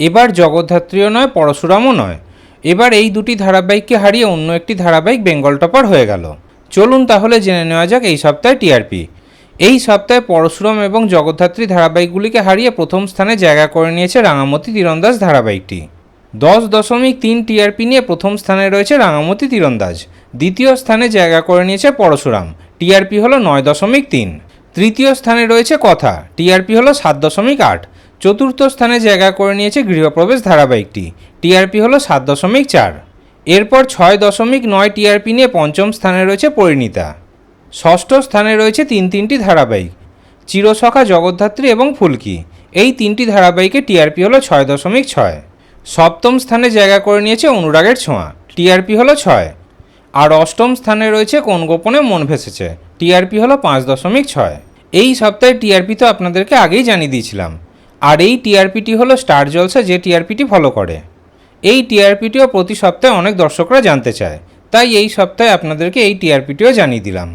এবার জগদ্ধাত্রীও নয়, পরশুরামও নয়। এবার এই দুটি ধারাবাহিককে হারিয়ে অন্য একটি ধারাবাহিক বেঙ্গল টপার হয়ে গেল। চলুন তাহলে জেনে নেওয়া যাক এই সপ্তাহে টিআরপি। এই সপ্তাহে পরশুরাম এবং জগদ্ধাত্রী ধারাবাহিকগুলিকে হারিয়ে প্রথম স্থানে জায়গা করে নিয়েছে রাঙামতি তীরন্দাজ ধারাবাহিকটি। দশ দশমিক তিন টিআরপি নিয়ে প্রথম স্থানে রয়েছে রাঙামতি তীরন্দাজ। দ্বিতীয় স্থানে জায়গা করে নিয়েছে পরশুরাম। টিআরপি হলো নয় দশমিক তিন। তৃতীয় স্থানে রয়েছে কথা। টিআরপি হলো সাত দশমিক আট। চতুর্থ স্থানে জায়গা করে নিয়েছে গৃহপ্রবেশ ধারাবাহিকটি। টিআরপি হলো সাত দশমিক চার। এরপর ছয় দশমিক নয় টিআরপি নিয়ে পঞ্চম স্থানে রয়েছে পরিণীতা। ষষ্ঠ স্থানে রয়েছে তিন তিনটি ধারাবাহিক। চিরসখা, জগদ্ধাত্রী এবং ফুলকি। এই তিনটি ধারাবাহিকে টিআরপি হলো ছয় দশমিক ছয়। সপ্তম স্থানে জায়গা করে নিয়েছে অনুরাগের ছোঁয়া। টিআরপি হলো ছয়। আর অষ্টম স্থানে রয়েছে কোন গোপনে মন ভেসেছে? টিআরপি হলো পাঁচ দশমিক ছয়। এই সপ্তাহে টিআরপি তো আপনাদেরকে আগেই জানিয়ে দিয়েছিলাম। আর এই টিআরপিটি হলো স্টার জলসা, যে টিআরপিটি ফলো করে। এই টিআরপিটিও প্রতি সপ্তাহে অনেক দর্শকরা জানতে চায়। তাই এই সপ্তাহে আপনাদেরকে এই টিআরপিটিও জানিয়ে দিলাম।